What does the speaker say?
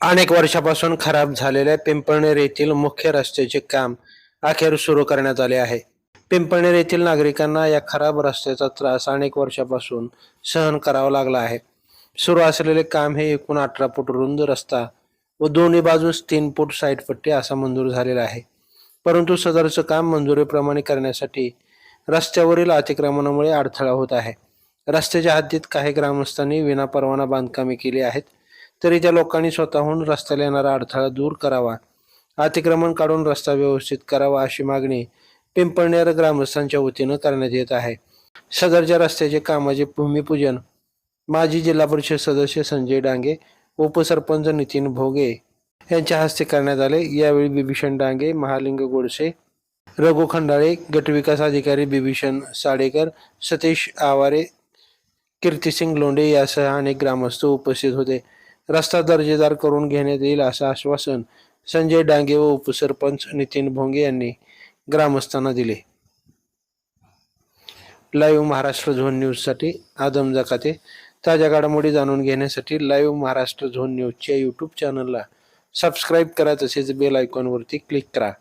अनेक वर्षापासून खराब झालेल्या पिंपळनेर येथील मुख्य रस्त्याचे काम अखेर सुरू करण्यात आले आहे. पिंपळनेर येथील नागरिकांना या खराब रस्त्याचा त्रास अनेक वर्षापासून सहन करावा लागला आहे. सुरू असलेले काम हे एकूण अठरा फूट रुंद रस्ता व दोन्ही बाजूस तीन फूट साईड पट्टी असा मंजूर झालेला आहे. परंतु सदरचं काम मंजुरीप्रमाणे करण्यासाठी रस्त्यावरील अतिक्रमणामुळे अडथळा होत आहे. रस्त्याच्या हद्दीत काही ग्रामस्थांनी विनापरवाना बांधकामे केली आहेत. तरी त्या लोकांनी स्वतःहून रस्त्याला येणारा अडथळा दूर करावा. अतिक्रमण काढून रस्ता व्यवस्थित करावा अशी मागणी पिंपळनेर ग्रामस्थांच्या वतीनं करण्यात येत आहे. सदरच्या रस्त्याचे कामाचे भूमिपूजन माजी जिल्हा परिषद सदस्य संजय डांगे उपसरपंच नितीन भोगे यांच्या हस्ते करण्यात आले. यावेळी बिभीषण डांगे महालिंग गोडसे रघु खंडाळे गटविकास अधिकारी बिभीषण साडेकर सतीश आवारे कीर्तिसिंग लोंढे यासह अनेक ग्रामस्थ उपस्थित होते. रस्ता दर्जेदार करून घेण्यात येईल असं आश्वासन संजय डांगे व उपसरपंच नितीन भोंगे यांनी ग्रामस्थांना दिले. लाईव्ह महाराष्ट्र झोन न्यूजसाठी आदम जकाते. ताज्या घडामोडी जाणून घेण्यासाठी लाईव्ह महाराष्ट्र झोन न्यूजच्या यूट्यूब चॅनलला सबस्क्राईब करा तसेच बेल आयकॉनवरती क्लिक करा.